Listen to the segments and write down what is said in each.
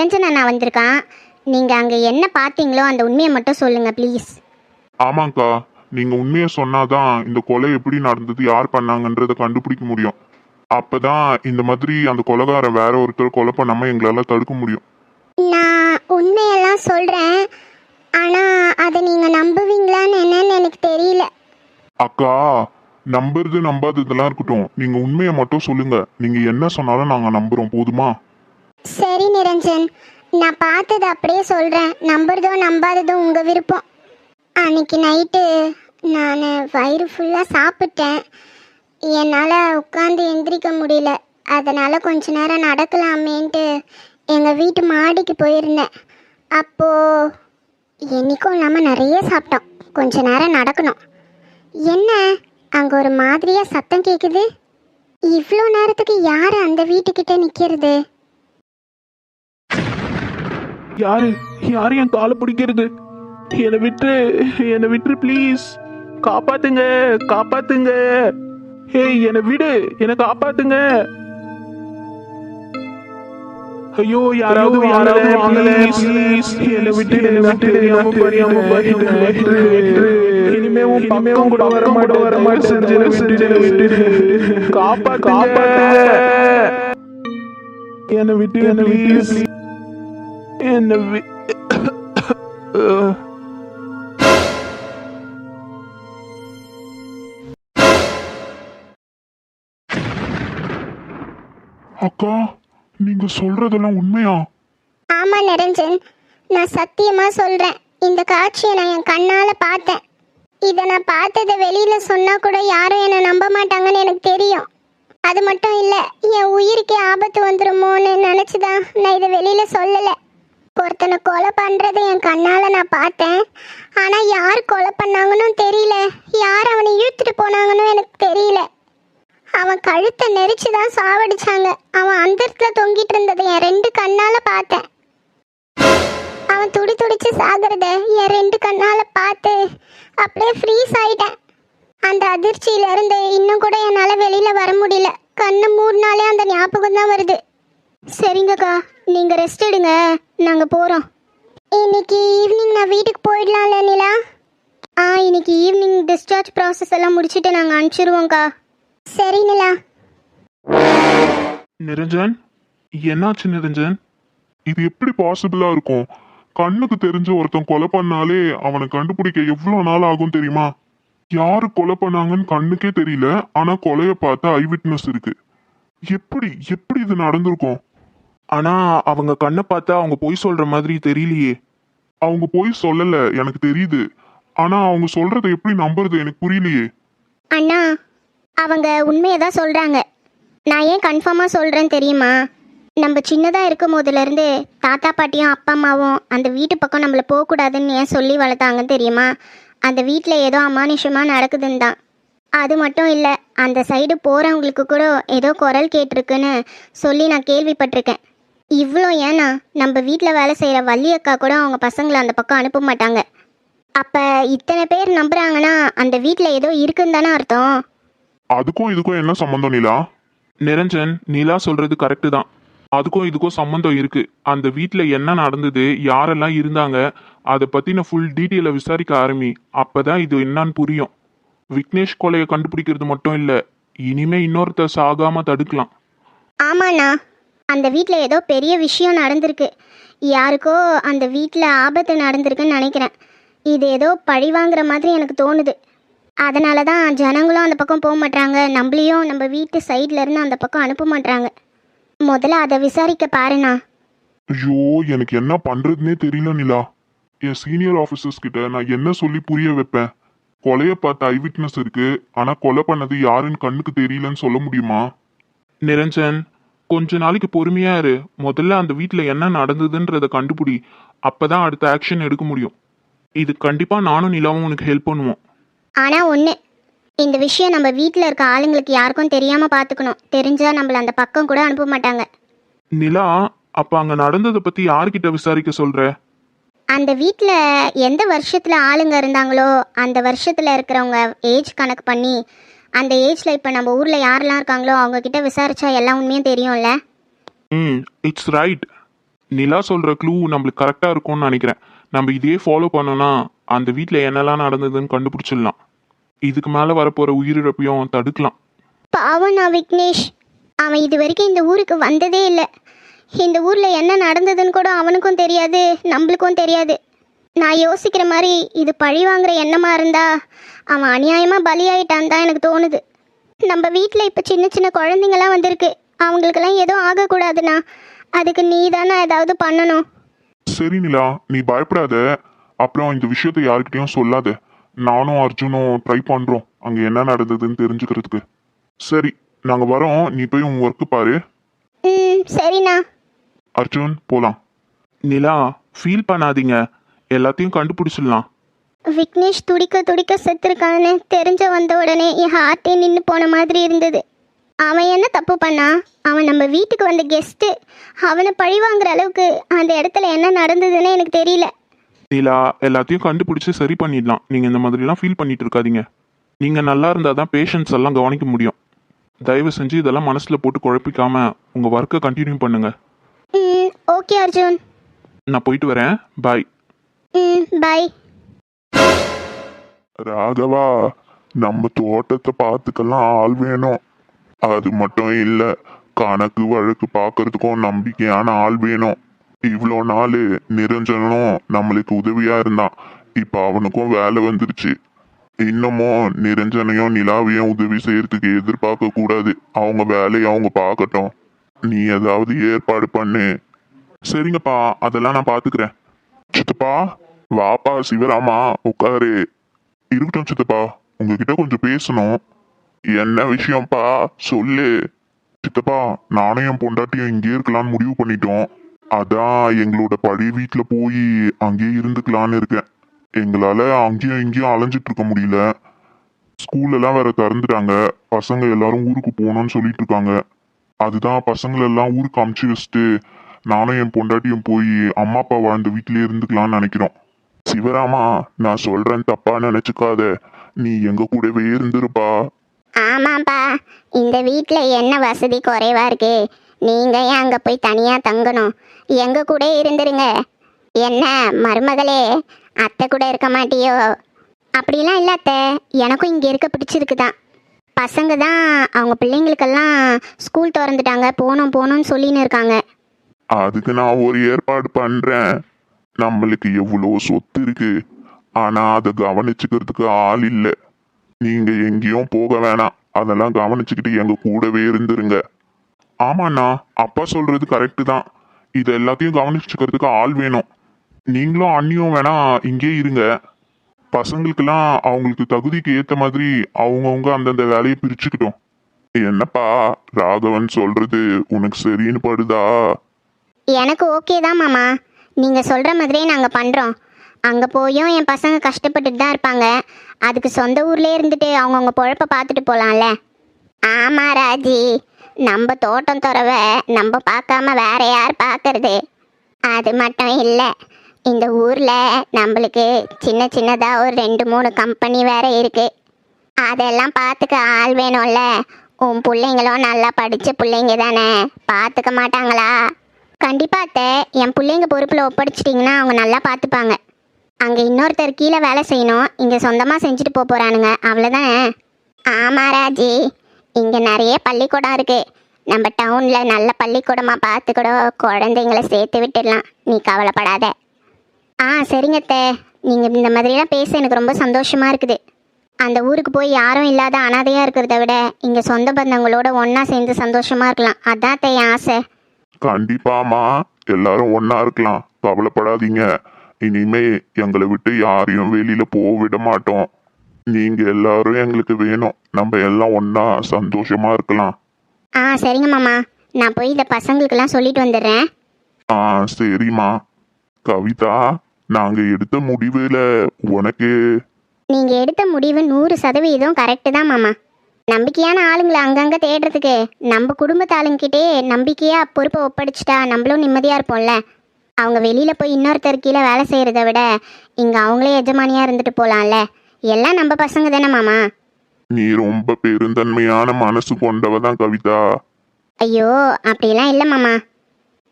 நிரஞ்சன் அண்ணா வந்திருக்கான். நீங்கள் அங்கே என்ன பார்த்தீங்களோ அந்த உண்மையை மட்டும் சொல்லுங்கள் ப்ளீஸ் ஆமாங்க்கா நீங்க உண்மையை சொன்னாதான் இந்த கொலை எப்படி நடந்தது யார் பண்ணாங்கன்றத கண்டுபிடிக்க முடியும். அப்பதான் இந்த மாதிரி அந்த கொலைகாரன் வேற ஒருத்தர் கொலை பண்ணாம எங்களால தடுக்க முடியும். நான் உண்மையெல்லாம் சொல்கிறேன் ஆனால் அதை நீங்கள் நம்புவீங்களான்னு என்னன்னு எனக்கு தெரியல. அக்கா நம்புறது நம்பாததெல்லாம் இருக்கட்டும். நீங்க உண்மையை மட்டும் சொல்லுங்க. நீங்க என்ன சொன்னாலும் நாங்க நம்புறோம். போதுமா? சரி நிரஞ்சன் நான் பார்த்தது அப்படியே சொல்கிறேன் நம்புறதோ நம்பாததோ உங்கள் விருப்பம். அன்னைக்கு நைட்டு நான் வயிறு ஃபுல்லாக சாப்பிட்டேன். என்னால் உட்காந்து எந்திரிக்க முடியல. அதனால் கொஞ்ச நேரம் நடக்கலாமேன்ட்டு எங்கள் வீட்டு மாடிக்கு போயிருந்தேன். அப்போது என்றைக்கும் இல்லாமல் நிறைய சாப்பிட்டோம். கொஞ்ச நேரம் நடக்கணும். என்ன? அங்கே ஒரு மாதிரியாக சத்தம் கேட்குது இவ்வளோ நேரத்துக்கு யார் அந்த வீட்டுக்கிட்ட நிற்கிறது யாரு? யாரு என் காலை பிடிக்கிறது? என்னை விட்டு என்னை விட்டு ப்ளீஸ் காப்பாத்துங்க காப்பாத்துங்க. ஏய் என்னை விடு என்னை காப்பாத்துங்க. ஐயோ யாராவது யாராவது வாங்கல ப்ளீஸ் என்னை விட்டு என்னை விட்டு தெரியாம தெரியாம பண்ணிட்டு இனிமே உன் பக்கம் கூட வர மாட்டேன் வர மாட்டேன் செஞ்சு என்னை விட்டு காப்பா காப்பாத்துங்க. என்னை விட்டு என்னை விட்டு என்ன. அக்கா நீங்க சொல்றதெல்லாம் உண்மையா? ஆமாம் நிரஞ்சன். நான் சத்தியமாக சொல்கிறேன் இந்த காட்சியை நான் என் கண்ணால் பார்த்தேன். இதை நான் பார்த்ததை வெளியில் சொன்னால் கூட யாரும் என்னை நம்ப மாட்டாங்கன்னு எனக்கு தெரியும். அது மட்டும் இல்லை என் உயிருக்கே ஆபத்து வந்துருமோன்னு நினச்சி தான் நான் இதை வெளியில் சொல்லலை. ஒருத்தனை கொலை பண்ணுறதை என் கண்ணால் நான் பார்த்தேன். ஆனால் யார் கொலை பண்ணாங்கன்னு தெரியல. யார் அவனை இழுத்துட்டு போனாங்கன்னு எனக்கு தெரியல. அவன் கழுத்தை நெரிச்சு தான் சாவடிச்சாங்க. அவன் அந்தரத்தில் தொங்கிட்டு இருந்ததை என் ரெண்டு கண்ணால பார்த்தேன். அவன் துடி துடிச்சு சாகிறத என் ரெண்டு கண்ணால பார்த்து அப்படியே ஃப்ரீஸ் ஆயிட்டேன். அந்த அதிர்ச்சியில இருந்து இன்னும் கூட என்னால வெளியில வர முடியல. கண்ணை நாளே அந்த ஞாபகம் தான் வருது. சரிங்கக்கா நீங்க ரெஸ்ட் எடுங்க. நாங்க போறோம். இன்னைக்கு ஈவினிங் நான் வீட்டுக்கு போயிடலாம்ல நிலா? ஆ இன்னைக்கு ஈவினிங் டிஸ்சார்ஜ் ப்ராசஸ் எல்லாம் முடிச்சுட்டு நாங்கள் அனுப்பிச்சிருவோங்க்கா சரி நிலா. நிரஞ்சன் என்னாச்சு நிரஞ்சன்? இது எப்படி பாசிபிளா இருக்கும்? கண்ணுக்கு தெரிஞ்ச ஒருத்தன் கொலை பண்ணாலே அவனை கண்டுபிடிக்க எவ்வளவு நாள் ஆகும் தெரியுமா? யாரு கொலை பண்ணாங்கன்னு கண்ணுக்கே தெரியல ஆனா கொலைய பார்த்த ஐ விட்னஸ் இருக்கு. எப்படி எப்படி இது நடந்திருக்கும்? ஆனா அவங்க கண்ணை பார்த்தா அவங்க பொய் சொல்ற மாதிரி தெரியலையே. அவங்க பொய் சொல்லல எனக்கு தெரியுது. ஆனா அவங்க சொல்றத எப்படி நம்புறது எனக்கு புரியலையே. அண்ணா அவங்க உண்மையை தான் சொல்கிறாங்க நான் ஏன் கன்ஃபார்மாக சொல்கிறேன்னு தெரியுமா? நம்ம சின்னதாக இருக்கும் போதுலேருந்து தாத்தா பாட்டியும் அப்பா அம்மாவும் அந்த வீட்டு பக்கம் நம்மளை போகக்கூடாதுன்னு ஏன் சொல்லி வளர்த்தாங்கன்னு தெரியுமா? அந்த வீட்டில் ஏதோ அமானுஷமாக நடக்குதுன்னு தான். அது மட்டும் இல்லை அந்த சைடு போகிறவங்களுக்கு கூட ஏதோ குரல் கேட்டிருக்குன்னு சொல்லி நான் கேள்விப்பட்டிருக்கேன். இவ்வளோ ஏன்னா நம்ம வீட்டில் வேலை செய்கிற வள்ளி அக்கா கூட அவங்க பசங்களை அந்த பக்கம் அனுப்ப மாட்டாங்க. அப்போ இத்தனை பேர் நம்புறாங்கன்னா அந்த வீட்டில் ஏதோ இருக்குன்னு தானே அர்த்தம்? அதுக்கும் இதுக்கும் என்ன சம்பந்தம் நிலா? நிரஞ்சன் நிலா சொல்றது கரெக்டு தான். அதுக்கும் இதுக்கும் சம்மந்தம் இருக்கு. அந்த வீட்டில் என்ன நடந்தது யாரெல்லாம் இருந்தாங்க அதை பத்தின ஃபுல் டீட்டெயிலை விசாரிக்க ஆரம்பி. அப்பதான் இது என்னன்னு புரியும். விக்னேஷ் கொலையை கண்டுபிடிக்கிறது மட்டும் இல்லை இனிமே இன்னொருத்தர் சாகாம தடுக்கலாம். ஆமாண்ணா. அந்த வீட்டில் ஏதோ பெரிய விஷயம் நடந்திருக்கு. யாருக்கோ அந்த வீட்டில் ஆபத்து நடந்திருக்குன்னு நினைக்கிறேன். இது ஏதோ பழி வாங்குற மாதிரி எனக்கு தோணுது. அதனால தான் ஜனங்களும் அந்த பக்கம் போக மாட்டாங்க நம்மளையும் நம்ம வீட்டு சைட்ல இருந்து அந்த பக்கம் அனுப்ப மாட்டாங்க முதல்ல அதை விசாரிக்க பாருண்ணா. ஐயோ எனக்கு என்ன பண்றதுனே தெரியல நிலா. என் சீனியர் ஆஃபீஸர்ஸ் கிட்ட நான் என்ன சொல்லி புரிய வைப்பேன்? கொலைய பார்த்த ஐ விட்னஸ் இருக்கு. ஆனா கொலை பண்ணது யாருன்னு கண்ணுக்கு தெரியலன்னு சொல்ல முடியுமா? நிரஞ்சன் கொஞ்ச நாளைக்கு பொறுமையா இரு. முதல்ல அந்த வீட்டில் என்ன நடந்ததுன்றத கண்டுபிடி. அப்பதான் அடுத்த ஆக்ஷன் எடுக்க முடியும். இது கண்டிப்பா நானும் நிலாவும் உனக்கு ஹெல்ப் பண்ணுவோம். ஆனால் ஒன்று இந்த விஷயம் நம்ம வீட்டில் இருக்க ஆளுங்களுக்கு யாருக்கும் தெரியாமல் பார்த்துக்கணும் தெரிஞ்சால் நம்மளை அந்த பக்கம் கூட அனுப்ப மாட்டாங்க. நிலா அப்ப அங்க நடந்ததை பத்தி யார்கிட்ட விசாரிக்க சொல்ற? அந்த வீட்டில் எந்த வருஷத்தில் ஆளுங்க இருந்தாங்களோ அந்த வருஷத்தில் இருக்கிறவங்க ஏஜ் கணக்கு பண்ணி அந்த ஏஜில் இப்போ நம்ம ஊரில் யாரெல்லாம் இருக்காங்களோ அவங்க கிட்ட விசாரிச்சா எல்லா உண்மையும் தெரியும்ல? ம் இட்ஸ் ரைட் நிலா சொல்ற க்ளூ நம்மளுக்கு கரெக்டா இருக்கும்னு நினைக்கிறேன். நம்ம இதே ஃபாலோ பண்ணோம்னா அந்த வீட்டில் என்னெல்லாம் நடந்ததுன்னு கண்டுபிடிச்சிடலாம். இதுக்கு மேலே வரப்போற உயிரிழப்பையும் தடுக்கலாம். நான் விக்னேஷ். அவன் இது வரைக்கும் இந்த ஊருக்கு வந்ததே இல்லை. இந்த ஊரில் என்ன நடந்ததுன்னு கூட அவனுக்கும் தெரியாது நம்மளுக்கும் தெரியாது. நான் யோசிக்கிற மாதிரி இது பழி வாங்குற எண்ணமாக இருந்தா அவன் அநியாயமாக பலியாயிட்டான் தான் எனக்கு தோணுது. நம்ம வீட்டில் இப்போ சின்ன சின்ன குழந்தைங்களாம் வந்திருக்கு. அவங்களுக்கெல்லாம் எதுவும் ஆகக்கூடாதுண்ணா. அதுக்கு நீ தானே ஏதாவது பண்ணணும். சரி நிலா நீ பயப்படாத. அப்புறம் இந்த விஷயத்தை யாருக்கிட்டையும் சொல்லாத. நானும் அர்ஜுனும் ட்ரை பண்றோம். அங்க என்ன நடந்ததுன்னு தெரிஞ்சுக்கிறதுக்கு. சரி நாங்க வரோம். நீ போய் உன் ஒர்க்கு பாரு. ம் சரிண்ணா. அர்ஜுன் போலாம். நிலா ஃபீல் பண்ணாதீங்க. எல்லாத்தையும் கண்டுபிடிச்சிடலாம். விக்னேஷ் துடிக்க துடிக்க செத்துருக்கான்னு தெரிஞ்ச வந்த உடனே என் ஹார்ட்டே நின்று போன மாதிரி இருந்தது. அவன் என்ன தப்பு பண்ணா? அவன் நம்ம வீட்டுக்கு வந்த கெஸ்ட்டு அவனை பழி வாங்குற அளவுக்கு அந்த இடத்துல என்ன நடந்ததுன்னு எனக்கு தெரியல. நிலா எல்லாத்தையும் கண்டுபிடிச்சு சரி பண்ணிடலாம். நீங்க இந்த மாதிரிலாம் ஃபீல் பண்ணிட்டு இருக்காதீங்க. நீங்க நல்லா இருந்தால் தான் பேஷண்ட்ஸ் எல்லாம் கவனிக்க முடியும். தயவு செஞ்சு இதெல்லாம் மனசுல போட்டு குழப்பிக்காம உங்க ஒர்க்கை கண்டினியூ பண்ணுங்க. ம் ஓகே அர்ஜுன். நான் போயிட்டு வரேன். பாய் ம் பை ராகவா நம்ம தோட்டத்தை பார்த்துக்கலாம் ஆள் வேணும். அது மட்டும் இல்ல கணக்கு வழக்கு பார்க்கறதுக்கும் நம்பிக்கையான ஆள் வேணும். இவ்வளோ நாள் நிரஞ்சனும் நம்மளுக்கு உதவியா இருந்தான். இப்ப அவனுக்கும் வேலை வந்துருச்சு. இன்னமும் நிரஞ்சனையும் நிலாவையும் உதவி செய்யறதுக்கு எதிர்பார்க்க கூடாது. அவங்க வேலையை அவங்க பார்க்கட்டும். நீ ஏதாவது ஏற்பாடு பண்ணு. சரிங்கப்பா அதெல்லாம் நான் பாத்துக்கிறேன் சித்தப்பா வாப்பா சிவராமா உட்காரு. இருக்கட்டும் சித்தப்பா உங்ககிட்ட கொஞ்சம் பேசணும். என்ன விஷயம்ப்பா? சொல்லு. சித்தப்பா நானும் என் பொண்டாட்டியும் இங்கே இருக்கலாம்னு முடிவு பண்ணிட்டோம். அதான் எங்களோட பழைய வீட்டில் போய் அங்கேயே இருந்துக்கலான்னு இருக்கேன். எங்களால் அங்கேயும் இங்கேயும் அலைஞ்சிட்டு இருக்க முடியல. ஸ்கூல் எல்லாம் வேற திறந்துட்டாங்க. பசங்க எல்லாரும் ஊருக்கு போகணும்னு சொல்லிட்டு இருக்காங்க. அதுதான் பசங்களெல்லாம் ஊருக்கு அமுச்சு வச்சுட்டு நானும் என் பொண்டாட்டியும் போய் அம்மா அப்பா வாழ்ந்த வீட்டிலே இருந்துக்கலாம்னு நினைக்கிறோம். சிவராமா நான் சொல்றேன் தப்பா நினைச்சுக்காத. நீ எங்க கூடவே இருந்திருப்பா. ஆமாப்பா. இந்த வீட்டில் என்ன வசதி குறைவா இருக்கு? நீங்கள் ஏன் அங்கே போய் தனியாக தங்கணும்? எங்கள் கூட இருந்துருங்க. என்ன மருமகளே அத்தை கூட இருக்க மாட்டியோ? அப்படிலாம் இல்லை அத்தை. எனக்கும் இங்கே இருக்க பிடிச்சிருக்கு தான் பசங்க தான் அவங்க பிள்ளைங்களுக்கெல்லாம் ஸ்கூல் திறந்துட்டாங்க. போகணும் போகணும்னு சொல்லின்னு இருக்காங்க. அதுக்கு நான் ஒரு ஏற்பாடு பண்றேன். நம்மளுக்கு எவ்வளோ சொத்து இருக்கு. ஆனா அதை கவனிச்சுக்கிறதுக்கு ஆள் இல்லை. நீங்க எங்கேயும் போக வேணாம். அதெல்லாம் கவனிச்சுக்கிட்டு எங்க கூடவே இருந்துருங்க. ஆமாண்ணா அப்பா சொல்றது கரெக்டு தான். இது எல்லாத்தையும் கவனிச்சுக்கிறதுக்கு ஆள் வேணும். நீங்களும் அண்ணியும் வேணா இங்கே இருங்க. பசங்களுக்கெல்லாம் அவங்களுக்கு தகுதிக்கு ஏத்த மாதிரி அவங்கவுங்க அந்தந்த வேலையை பிரிச்சுக்கிட்டோம். என்னப்பா ராகவன் சொல்றது உனக்கு சரின்னு படுதா? எனக்கு ஓகே தான் மாமா. நீங்கள் சொல்கிற மாதிரியே நாங்கள் பண்ணுறோம் அங்கே போயும் என் பசங்க கஷ்டப்பட்டுட்டு தான் இருப்பாங்க. அதுக்கு சொந்த ஊர்லேயே இருந்துட்டு அவங்கவுங்க பொழப்ப பார்த்துட்டு போகலாம்ல ஆமாம் ராஜி. நம்ம தோட்டம் துறவை நம்ம பார்க்காம வேற யார் பார்க்கறது? அது மட்டும் இல்லை. இந்த ஊரில் நம்மளுக்கு சின்ன சின்னதாக ஒரு ரெண்டு மூணு கம்பெனி வேற இருக்குது அதெல்லாம் பார்த்துக்க ஆள் வேணும்ல. உன் பிள்ளைங்களும் நல்லா படித்த பிள்ளைங்க தானே. பார்த்துக்க மாட்டாங்களா? கண்டிப்பாக அத்தை. என் பிள்ளைங்க பொறுப்பில் ஒப்படைச்சிட்டிங்கன்னா அவங்க நல்லா பார்த்துப்பாங்க அங்கே இன்னொருத்தர் கீழே வேலை செய்யணும். இங்கே சொந்தமாக செஞ்சுட்டு போக போகிறானுங்க அவ்வளோதானே ஆமாம் ராஜி. இங்கே நிறைய பள்ளிக்கூடம் இருக்குது நம்ம டவுனில் நல்ல பள்ளிக்கூடமாக பார்த்து கூட குழந்தைங்கள சேர்த்து விட்டுடலாம். நீ கவலைப்படாத. ஆ சரிங்க அத்தை. நீங்கள் இந்த மாதிரிலாம் பேச எனக்கு ரொம்ப சந்தோஷமாக இருக்குது. அந்த ஊருக்கு போய் யாரும் இல்லாத அனாதையாக இருக்கிறத விட இங்கே சொந்த பந்தங்களோட ஒன்றா சேர்ந்து சந்தோஷமாக இருக்கலாம். அதான் அத்தை என் ஆசை. கண்டிப்பாமா எல்லாரும் ஒண்ணா இருக்கலாம். கவலைப்படாதீங்க. இனிமே எங்களை விட்டு யாரையும் வெளியில போக விட மாட்டோம். நீங்க எல்லாரும் எங்களுக்கு வேணும். நம்ம எல்லாம் ஒண்ணா சந்தோஷமா இருக்கலாம். ஆ சரிங்க மாமா. நான் போய் இந்த பசங்களுக்கெல்லாம் சொல்லிட்டு வந்துடுறேன். ஆ சரிம்மா. கவிதா நாங்க எடுத்த முடிவுல உனக்கு நீங்கள் எடுத்த முடிவு நூறு சதவீதம் கரெக்டு தான் மாமா. நம்பிக்கையான ஆளுங்களை அங்கங்கே தேடுறதுக்கு நம்ம குடும்பத்து ஆளுங்கிட்டே நம்பிக்கையாக பொறுப்பை ஒப்படைச்சிட்டா நம்மளும் நிம்மதியாக இருப்போம்ல. அவங்க வெளியில் போய் இன்னொருத்தர் கீழே வேலை செய்கிறத விட இங்கே அவங்களே எஜமானியாக இருந்துட்டு போகலாம்ல எல்லாம் நம்ம பசங்க தானே மாமா? நீ ரொம்ப பெருந்தன்மையான மனசு கொண்டவ தான் கவிதா. ஐயோ அப்படிலாம் இல்லை மாமா.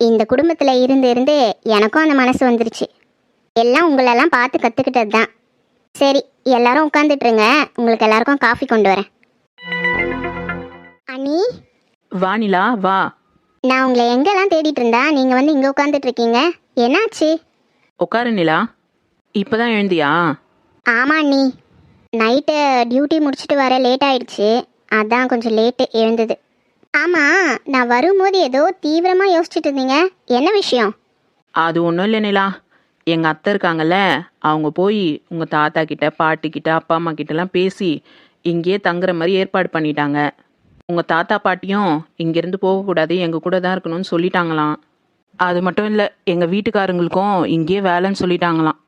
இந்த குடும்பத்தில் இருந்து இருந்து எனக்கும் அந்த மனசு வந்துருச்சு. எல்லாம் உங்களெல்லாம் பார்த்து கற்றுக்கிட்டது தான் சரி எல்லாரும் உட்காந்துட்ருங்க உங்களுக்கு எல்லாருக்கும் காஃபி கொண்டு வரேன். அண்ணி வா நிலா வா. நான் உங்களை எங்கெல்லாம் தேடிட்டு இருந்தா நீங்கள் வந்து இங்கே உட்காந்துட்டு இருக்கீங்க. என்னாச்சு? உட்காரு நிலா. இப்பதான் எழுந்தியா? ஆமா அண்ணி நைட்டு டியூட்டி முடிச்சுட்டு வர லேட் ஆயிடுச்சு. அதான் கொஞ்சம் லேட்டு எழுந்தது. ஆமாம் நான் வரும்போது ஏதோ தீவிரமாக யோசிச்சுட்டு இருந்தீங்க. என்ன விஷயம்? அது ஒன்றும் இல்லை நிலா. எங்கள் அத்தை இருக்காங்கல்ல அவங்க போய் உங்கள் தாத்தா கிட்ட பாட்டி கிட்ட அப்பா அம்மா கிட்டலாம் பேசி இங்கேயே தங்குற மாதிரி ஏற்பாடு பண்ணிட்டாங்க. உங்கள் தாத்தா பாட்டியும் இங்கேருந்து போகக்கூடாது எங்கள் கூட தான் இருக்கணும்னு சொல்லிட்டாங்களாம். அது மட்டும் இல்லை எங்கள் வீட்டுக்காரங்களுக்கும் இங்கேயே வேலைன்னு சொல்லிட்டாங்களாம்.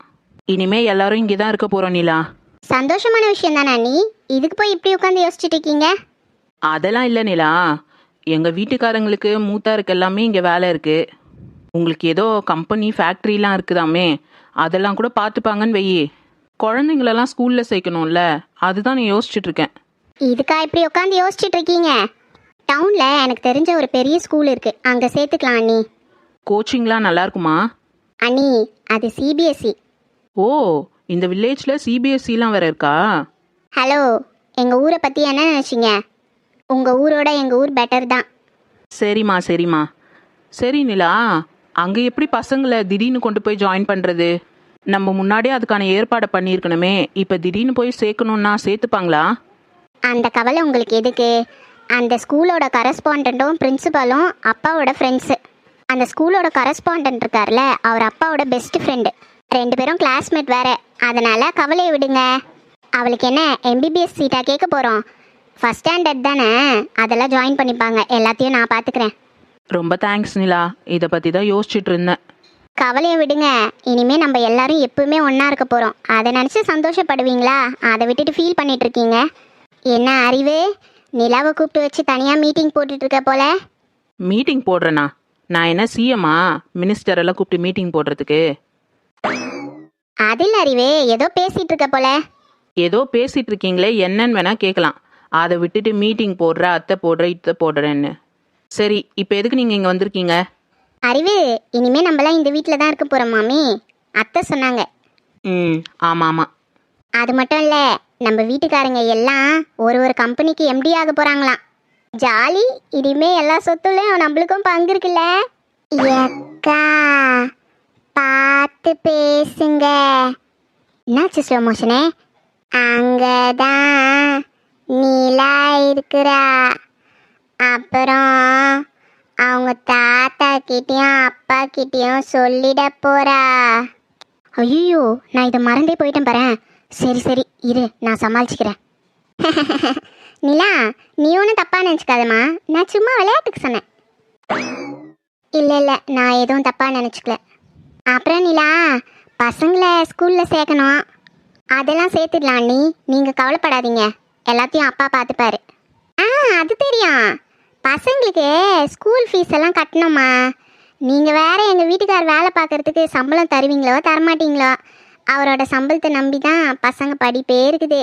இனிமே எல்லாரும் இங்கே தான் இருக்க போகிறோம் நிலா. சந்தோஷமான விஷயம் தானே அண்ணி இதுக்கு போய் இப்படி உட்காந்து யோசிச்சுட்டு இருக்கீங்க? அதெல்லாம் இல்லை நிலா. எங்கள் வீட்டுக்காரங்களுக்கு மூத்தாருக்கு எல்லாமே இங்கே வேலை இருக்குது உங்களுக்கு ஏதோ கம்பெனி ஃபேக்ட்ரிலாம் இருக்குதாமே அதெல்லாம் கூட பார்த்துப்பாங்கன்னு வெயி. குழந்தைங்களெல்லாம் ஸ்கூலில் சேர்க்கணும்ல அதுதான் நான் யோசிச்சுட்டு இருக்கேன். இதுக்கா இப்படி உட்காந்து யோசிச்சுட்டு இருக்கீங்க டவுனில் எனக்கு தெரிஞ்ச ஒரு பெரிய ஸ்கூல் இருக்குது அங்கே சேர்த்துக்கலாம் அண்ணி. கோச்சிங்லாம் நல்லா இருக்குமா அண்ணி அது சிபிஎஸ்சி ஓ இந்த வில்லேஜில் சிபிஎஸ்சிலாம் வேற இருக்கா? ஹலோ எங்கள் ஊரை பற்றி என்ன நினச்சிங்க? உங்கள் ஊரோட எங்கள் ஊர் பெட்டர் தான். சரிம்மா சரிம்மா. சரி நிலா. அங்கே எப்படி பசங்களை திடீர்னு கொண்டு போய் ஜாயின் பண்ணுறது நம்ம முன்னாடியே அதுக்கான ஏற்பாடை பண்ணியிருக்கணுமே. இப்போ திடீர்னு போய் சேர்க்கணுன்னா சேர்த்துப்பாங்களா? அந்த கவலை உங்களுக்கு எதுக்கு? அந்த ஸ்கூலோட கரஸ்பாண்டும் பிரின்சிபலும் அப்பாவோட ஃப்ரெண்ட்ஸு அந்த ஸ்கூலோட கரஸ்பாண்டன்ட் இருக்கார்ல அவர் அப்பாவோட பெஸ்ட் ஃப்ரெண்டு ரெண்டு பேரும் கிளாஸ்மேட் வேற. அதனால கவலையை விடுங்க. அவளுக்கு என்ன எம்பிபிஎஸ் சீட்டாக கேட்க போகிறோம் ஃபஸ்ட் ஸ்டாண்டர்ட் தானே? அதெல்லாம் ஜாயின் பண்ணிப்பாங்க. எல்லாத்தையும் நான் பார்த்துக்கிறேன் ரொம்ப தேங்க்ஸ் நிலா. இதை பற்றி தான் யோசிச்சுட்டு இருந்தேன். கவலையை விடுங்க. இனிமே நம்ம எல்லாரும் எப்பவுமே ஒன்றா இருக்க போகிறோம் அதை நினச்சி சந்தோஷப்படுவீங்களா? அதை விட்டுட்டு ஃபீல் பண்ணிட்டு இருக்கீங்க. என்ன அறிவு? நிலாவை கூப்பிட்டு வச்சு தனியாக மீட்டிங் போட்டுட்டு இருக்க போல. மீட்டிங் போடுறேனா? நான் என்ன சிஎம்மா மினிஸ்டர் எல்லாம் கூப்பிட்டு மீட்டிங் போடுறதுக்கு. அதில் அறிவு ஏதோ பேசிட்டு இருக்க போல. ஏதோ பேசிட்டு இருக்கீங்களே என்னன்னு வேணா கேட்கலாம் அதை விட்டுட்டு மீட்டிங் போடுற அத்தை போடுற இத்தை போடுறேன்னு. சரி இப்போ எதுக்கு நீங்கள் இங்கே வந்திருக்கீங்க? அறிவு இனிமே நம்மளாம் இந்த வீட்டில் தான் இருக்க போகிறோம் மாமி. அத்தை சொன்னாங்க. ம் ஆமாம் ஆமாம். அது மட்டும் இல்லை நம்ம வீட்டுக்காரங்க எல்லாம் ஒரு ஒரு கம்பெனிக்கு எம்டி ஆக போகிறாங்களாம் ஜாலி இனிமே எல்லா சொத்துலையும் நம்மளுக்கும் பங்கு இருக்குல்ல? எக்கா பார்த்து பேசுங்க. என்னாச்சு ஸ்லோ மோஷனே அங்கதான் நீலா இருக்கிறா. அப்புறம் அவங்க தாத்தா கிட்டயும் அப்பா கிட்டயும் சொல்லிட போறா. ஐயோ நான் இதை மறந்தே போயிட்டேன் பாரேன். சரி சரி இரு நான் சமாளிச்சுக்கிறேன். நிலா நீ ஒன்றும் தப்பாக நினச்சிக்காதம்மா. நான் சும்மா விளையாட்டுக்கு சொன்னேன். இல்லை இல்லை நான் எதுவும் தப்பாக நினச்சிக்கல. அப்புறம் நிலா பசங்களை ஸ்கூலில் சேர்க்கணும். அதெல்லாம் சேர்த்துடலாம் நீ நீங்கள் கவலைப்படாதீங்க. எல்லாத்தையும் அப்பா பார்த்துப்பாரு. ஆ அது தெரியும். பசங்களுக்கு ஸ்கூல் ஃபீஸ் எல்லாம் கட்டணுமா நீங்கள் வேறு எங்கள் வீட்டுக்கார் வேலை பார்க்கறதுக்கு சம்பளம் தருவீங்களோ தரமாட்டீங்களோ அவரோட சம்பளத்தை நம்பி தான் பசங்க படிப்பே இருக்குது.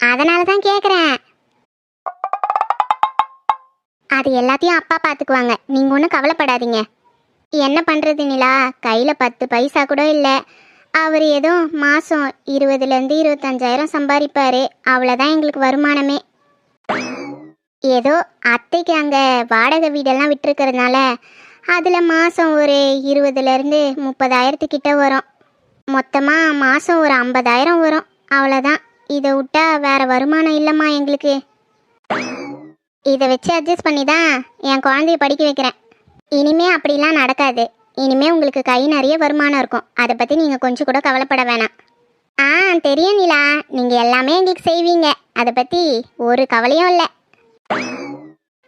அதனால தான் கேட்குறேன் அது எல்லாத்தையும் அப்பா பார்த்துக்குவாங்க நீங்கள் ஒன்றும் கவலைப்படாதீங்க. என்ன பண்ணுறது நிலா? கையில் பத்து பைசா கூட இல்லை. அவர் ஏதோ மாதம் இருபதுலேருந்து இருபத்தஞ்சாயிரம் சம்பாதிப்பார். அவ்வளோதான் எங்களுக்கு வருமானமே. ஏதோ அத்தைக்கு அங்கே வாடகை வீடெல்லாம் விட்டுருக்கிறதுனால அதில் மாதம் ஒரு இருபதுலேருந்து முப்பதாயிரத்துக்கிட்ட வரும். மொத்தமாக மாதம் ஒரு ஐம்பதாயிரம் வரும். அவ்வளோதான் இதை விட்டா வேற வருமானம் இல்லைம்மா எங்களுக்கு. இதை வச்சு அட்ஜஸ்ட் பண்ணி தான் என் குழந்தைய படிக்க வைக்கிறேன். இனிமே அப்படிலாம் நடக்காது. இனிமே உங்களுக்கு கை நிறைய வருமானம் இருக்கும். அதை பற்றி நீங்கள் கொஞ்சம் கூட கவலைப்பட வேணாம். ஆ தெரியும் நிலா. நீங்கள் எல்லாமே எங்களுக்கு செய்வீங்க. அதை பற்றி ஒரு கவலையும் இல்லை.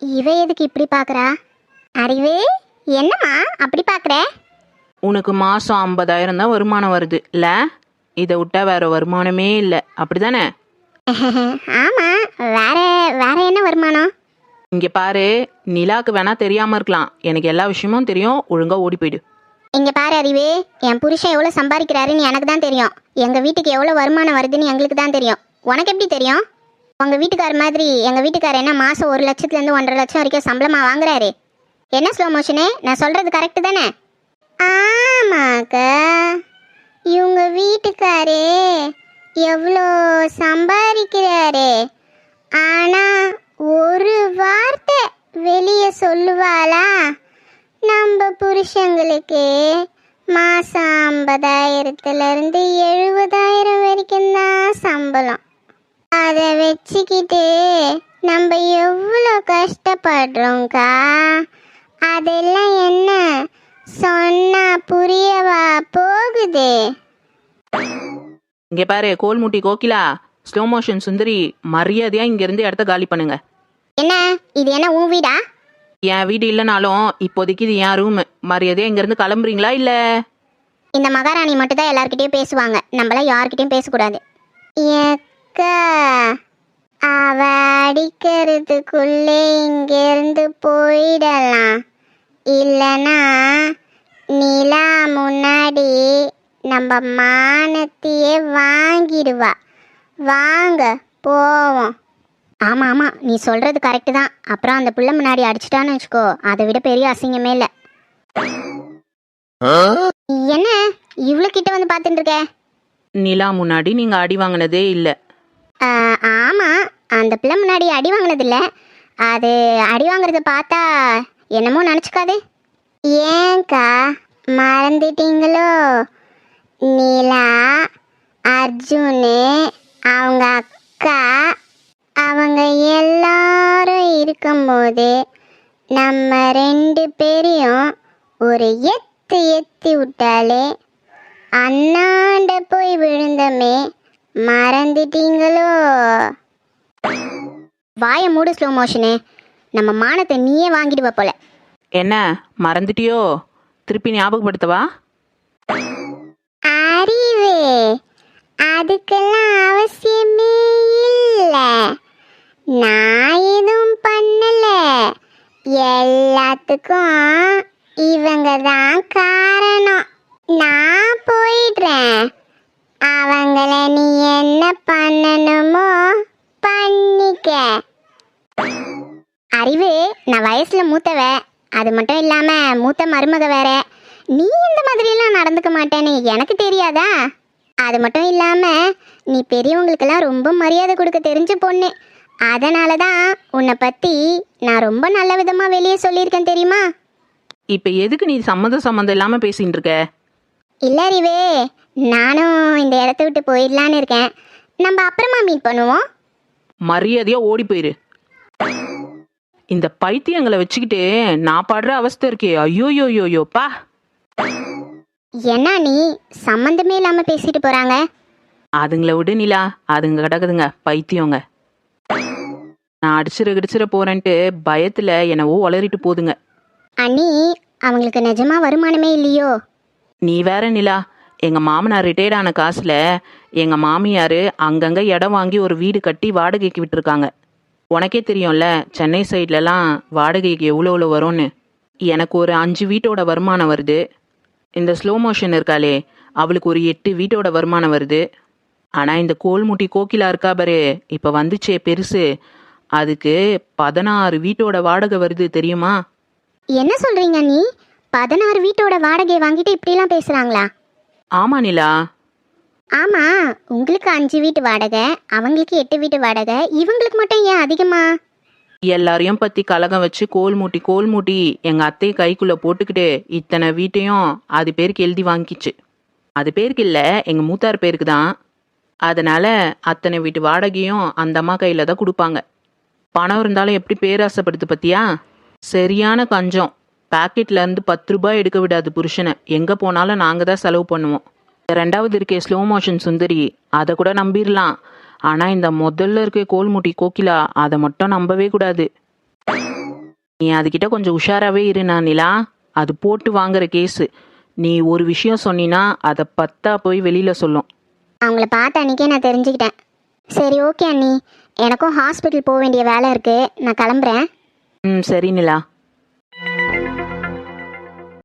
இவ எதுக்கு இப்படி பார்க்குறா அறிவு? என்னம்மா அப்படி பார்க்குற உனக்கு மாதம் ஐம்பதாயிரம் தான் வருமானம் வருது. இல்லை இதை விட்டா வேற வருமானமே இல்லை. அப்படி தானே ஆமாம் வேற வேற என்ன வருமானம்? இங்கே பாரு நிலாக்கு வேணா தெரியாமல் இருக்கலாம். எனக்கு எல்லா விஷயமும் தெரியும். ஒழுங்காக ஓடி போயிடு. இங்கே பாரு அறிவு என் புருஷன் எவ்வளோ சம்பாதிக்கிறாருன்னு எனக்கு தான் தெரியும். எங்கள் வீட்டுக்கு எவ்வளோ வருமானம் வருதுன்னு எங்களுக்கு தான் தெரியும். உனக்கு எப்படி தெரியும்? உங்கள் வீட்டுக்கார் மாதிரி எங்கள் வீட்டுக்கார் என்ன மாதம் ஒரு லட்சத்துலேருந்து ஒன்றரை லட்சம் வரைக்கும் சம்பளமாக வாங்குறாரு? என்ன ஸ்லோ மோஷனு நான் சொல்றது கரெக்டு தானே? ஆமாக்கா இவங்க வீட்டுக்காரே எவ்வளோ சம்பாதிக்கிறாரே. ஆனா ஒரு வார்த்தை வெளியே சொல்லுவாளா? நம்ம புருஷங்களுக்கு மாதம் ஐம்பதாயிரத்துலேருந்து எழுபதாயிரம் வரைக்கும் தான் சம்பளம். அதை வச்சுக்கிட்டு நம்ம எவ்வளோ கஷ்டப்படுறோங்க்கா அதெல்லாம் என்ன? சொன்னா புரியவா? போகுது. இங்கே பாரு கோல்முட்டி கோகிலா ஸ்லோ மோஷன் சுந்தரி மரியாதையா இங்கேருந்து இடத்த காலி பண்ணுங்க. என்ன? இது என்ன உன் வீடா? என் வீடு இல்லைனாலும் இப்போதைக்கு இது என் ரூம் மரியாதையா இங்கேருந்து கிளம்புறீங்களா இல்லை? இந்த மகாராணி மட்டும் தான் எல்லார்கிட்டயும் பேசுவாங்க. நம்மளாம் யார்கிட்டயும் பேசக்கூடாது. ஏக்கா அவ அடிக்கிறதுக்குள்ளே இங்கிருந்து போயிடலாம். இல்லனா நிலா முன்னாடி நம்ம மானத்தையே வாங்கிடுவா. வாங்க போவோம். ஆமாம் ஆமாம் நீ சொல்கிறது கரெக்டு தான். அப்புறம் அந்த புள்ள முன்னாடி அடிச்சிட்டான்னு வச்சுக்கோ. அதை விட பெரிய அசிங்கமே இல்லை. என்ன இவ்வளோ கிட்ட வந்து பார்த்துட்டு இருக்க? நிலா முன்னாடி நீங்கள் அடி வாங்கினதே இல்லை. ஆ, ஆமா அந்த பிள்ளை முன்னாடி அடி வாங்கினதில்ல அது அடி வாங்குறத பார்த்தா என்னமோ நினச்சிக்காதே. ஏங்கா மறந்துட்டீங்களோ? நிலா அர்ஜுனு அவங்க அக்கா அவங்க எல்லாரும் இருக்கும்போது நம்ம ரெண்டு பேரையும் ஒரு எத்து எத்தி விட்டாலே அண்ணாண்ட போய் விழுந்தமே மறந்துட்டீங்களோ? வாய மூடு ஸ்லோ மோஷனு நம்ம மானத்தை நீயே வாங்கிடுவ போல. என்ன மறந்துட்டியோ? திருப்பி ஞாபகப்படுத்தவா? அறிவு அதுக்கெல்லாம் அவசியமே இல்லை. நான் எதுவும் பண்ணல. எல்லாத்துக்கும் இவங்க தான் காரணம். நான் வயசுல மூத்தவ அது மட்டும் இல்லாம மூத்த மருமக வேற. நீ இந்த மாதிரிலாம் நடந்துக்க மாட்டேன்னு எனக்கு தெரியாதா? அது மட்டும் இல்லாம நீ பெரியவங்களுக்கெல்லாம் ரொம்ப மரியாதை கொடுக்க தெரிஞ்ச பொண்ணு. அதனால தான் உன்னை பத்தி நான் ரொம்ப நல்ல விதமா வெளியே சொல்லியிருக்கேன் தெரியுமா? இப்போ எதுக்கு நீ சம்மந்தம் சம்மந்தம் இல்லாமல் பேசின்னு இருக்க? இல்ல அறிவே நானும் இந்த இடத்த விட்டு போயிடலான்னு இருக்கேன். நம்ம அப்புறமா மீட் பண்ணுவோம். மரியாதையா ஓடி போயிரு. இந்த பைத்தியங்களை வச்சுக்கிட்டு நான் படுற அவஸ்தை இருக்கே. ஐயோயோயோயோப்பா என்ன நீ? சம்மந்தமே இல்லாம பேசிட்டு போறாங்க. அதுங்கள விடு நிலா. அதுங்க கிடக்குதுங்க. பைத்தியங்க. நான் அடிச்சிட கிடிச்சிட போறேன்ட்டு பயத்துல என்னவோ வளரிட்டு போதுங்க. அண்ணி அவங்களுக்கு நிஜமா வருமானமே இல்லையோ? நீ வேற நிலா. எங்க மாமனார் ரிட்டையர்ட் ஆன காசுல எங்க மாமியார் அங்கங்க இடம் வாங்கி ஒரு வீடு கட்டி வாடகைக்கு விட்டுருக்காங்க. உனக்கே தெரியும்ல சென்னை சைட்லலாம் வாடகைக்கு எவ்வளோ எவ்வளோ வரும்னு. எனக்கு ஒரு அஞ்சு வீட்டோட வருமானம் வருது. இந்த ஸ்லோ மோஷன் இருக்காளே அவளுக்கு ஒரு எட்டு வீட்டோட வருமானம் வருது. ஆனால் இந்த கோல்முட்டி கோகிலா இருக்கா பாரு இப்போ வந்துச்சே பெருசு. அதுக்கு பதினாறு வீட்டோட வாடகை வருது தெரியுமா? என்ன சொல்றீங்க நீ? பதினாறு வீட்டோட வாடகையை வாங்கிட்டு இப்படிலாம் பேசுறாங்களா? ஆமா நிலா. ஆமாம் உங்களுக்கு அஞ்சு வீட்டு வாடகை அவங்களுக்கு எட்டு வீட்டு வாடகை இவங்களுக்கு மட்டும் ஏன் அதிகமா? எல்லாரையும் பத்தி கலகம் வச்சு கோல் மூட்டி கோல் மூட்டி எங்க அத்தை கைக்குள்ள போட்டுக்கிட்டு இத்தனை வீட்டையும் அது பேருக்கு எழுதி வாங்கிச்சு. அது பேருக்கு இல்ல எங்க மூத்தார் பேருக்கு தான். அதனால அத்தனை வீட்டு வாடகையும் அந்த அம்மா கையில தான் கொடுப்பாங்க. பணம் இருந்தாலும் எப்படி பேராசைப்படுது பத்தியா? சரியான கஞ்சம். பாக்கெட்ல இருந்து பத்து ரூபாய் எடுக்க விடாது புருஷனை. எங்க போனாலும் நாங்க தான் செலவு பண்ணுவோம். ரெண்டாவது இருக்கே ஸ்லோ மோஷன் சுந்தரி அதை கூட நம்பிடலாம் ஆனா இந்த முதல்ல இருக்க கோல்முட்டி கோகிலா அதை மட்டும் நம்பவே கூடாது. நீ அதுகிட்ட கொஞ்சம் உஷாராவே இரு நிலா. அது போட்டு வாங்குற கேஸு நீ ஒரு விஷயம் சொன்னினா அதை பத்தா போய் வெளியில சொல்லும். அவங்கள பார்த்த அன்னைக்கே நான் தெரிஞ்சுக்கிட்டேன். சரி ஓகே அண்ணி. எனக்கும் ஹாஸ்பிட்டல் போக வேண்டிய வேலை இருக்கு. நான் கிளம்புறேன். ம் சரி நிலா.